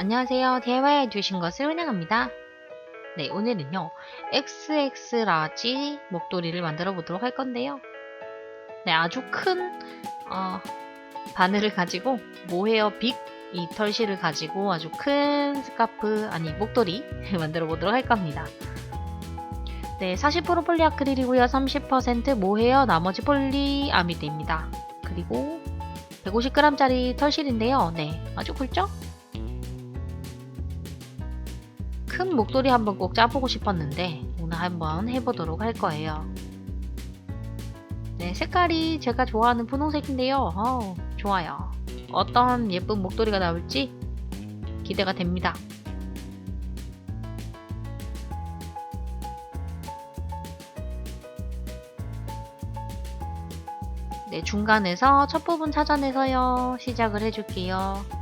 안녕하세요. 대화해 주신 것을 환영합니다. 네, 오늘은요. XX 라지 목도리를 만들어 보도록 할 건데요. 네, 아주 큰 어, 바늘을 가지고 모헤어 빅 이 털실을 가지고 아주 큰 스카프 아니 목도리 만들어 보도록 할 겁니다. 네, 40% 폴리아크릴이고요. 30% 모헤어 나머지 폴리아미드입니다. 그리고 150g짜리 털실인데요. 네, 아주 굵죠? 큰 목도리 한번 꼭 짜보고 싶었는데 오늘 한번 해보도록 할 거예요. 네, 색깔이 제가 좋아하는 분홍색인데요. 어, 좋아요. 어떤 예쁜 목도리가 나올지 기대가 됩니다. 네, 중간에서 첫 부분 찾아내서요. 시작을 해줄게요.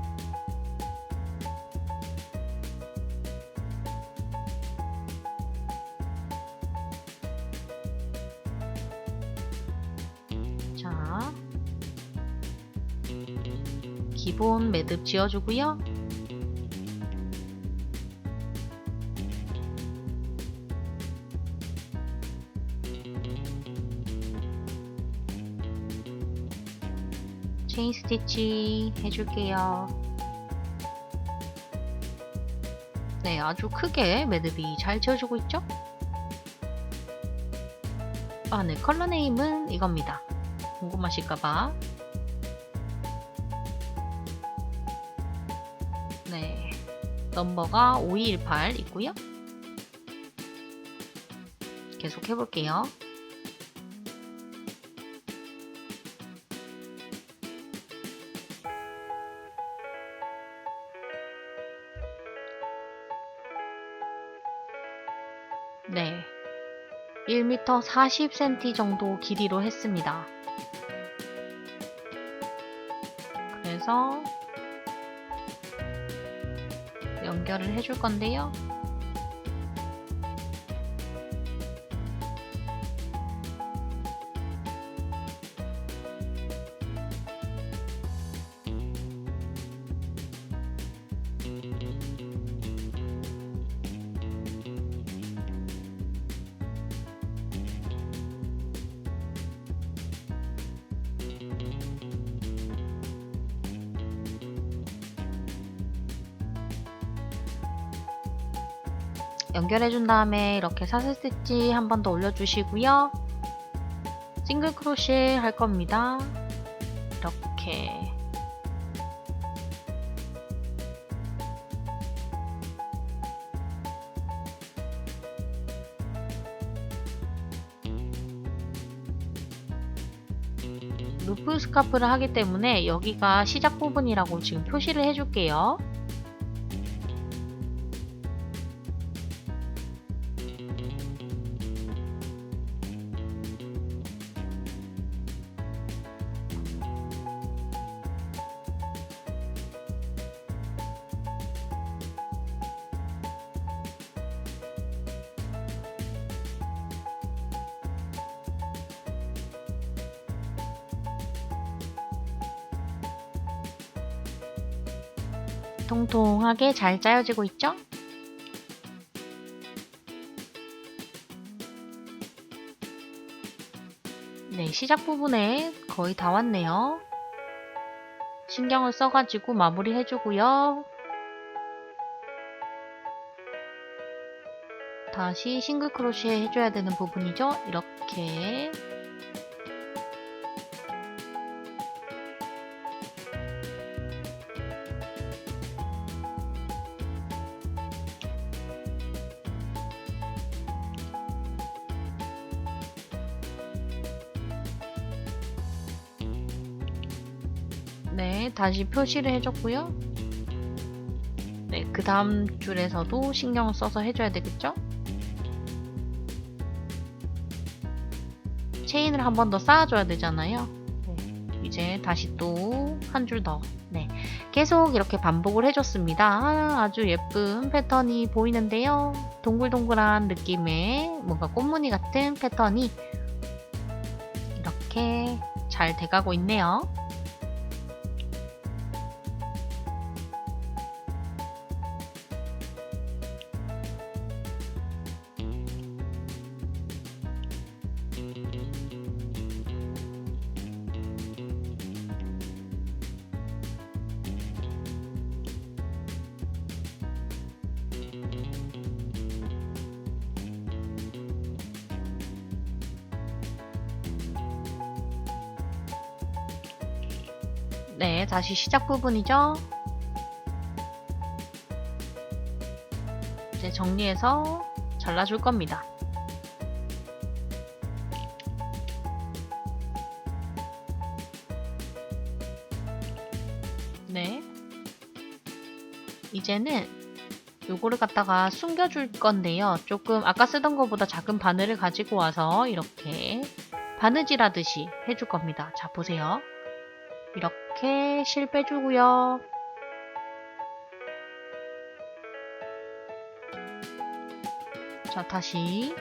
자, 기본 매듭 지어주고요. 체인 스티치 해줄게요. 네, 아주 크게 매듭이 잘 지어주고 있죠? 아, 네, 컬러 네임은 이겁니다. 궁금하실까봐. 네, 넘버가 5218 있고요. 계속 해볼게요. 네. 1m 40cm 정도 길이로 했습니다. 연결을 해줄 건데요. 연결해준 다음에 이렇게 사슬 스티치 한 번 더 올려주시고요. 싱글 크로셰 할 겁니다. 이렇게 루프 스카프를 하기 때문에 여기가 시작 부분이라고 지금 표시를 해줄게요. 통통하게 잘 짜여지고 있죠? 네, 시작 부분에 거의 다 왔네요. 신경을 써가지고 마무리 해주고요. 다시 싱글 크로시에 해줘야 되는 부분이죠. 이렇게 네, 다시 표시를 해줬고요. 네, 그 다음 줄에서도 신경을 써서 해줘야 되겠죠? 체인을 한 번 더 쌓아줘야 되잖아요. 네, 이제 다시 또 한 줄 더. 네, 계속 이렇게 반복을 해줬습니다. 아, 아주 예쁜 패턴이 보이는데요. 동글동글한 느낌의 뭔가 꽃무늬 같은 패턴이 이렇게 잘 돼가고 있네요. 네, 다시 시작 부분이죠. 이제 정리해서 잘라줄 겁니다. 네. 이제는 요거를 갖다가 숨겨줄 건데요. 조금 아까 쓰던 것보다 작은 바늘을 가지고 와서 이렇게 바느질 하듯이 해줄 겁니다. 자, 보세요. 이렇게 실 빼주고요. 자, 다시.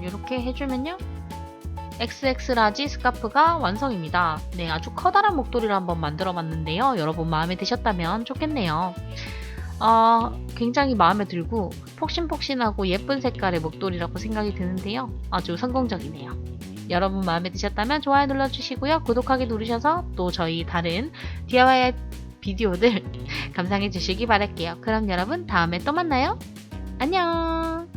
이렇게 해주면요. XX 라지 스카프가 완성입니다. 네, 아주 커다란 목도리를 한번 만들어 봤는데요. 여러분 마음에 드셨다면 좋겠네요. 어, 굉장히 마음에 들고 폭신폭신하고 예쁜 색깔의 목도리라고 생각이 드는데요. 아주 성공적이네요. 여러분 마음에 드셨다면 좋아요 눌러주시고요. 구독하기 누르셔서 또 저희 다른 DIY 비디오들 감상해 주시기 바랄게요. 그럼 여러분 다음에 또 만나요. 안녕!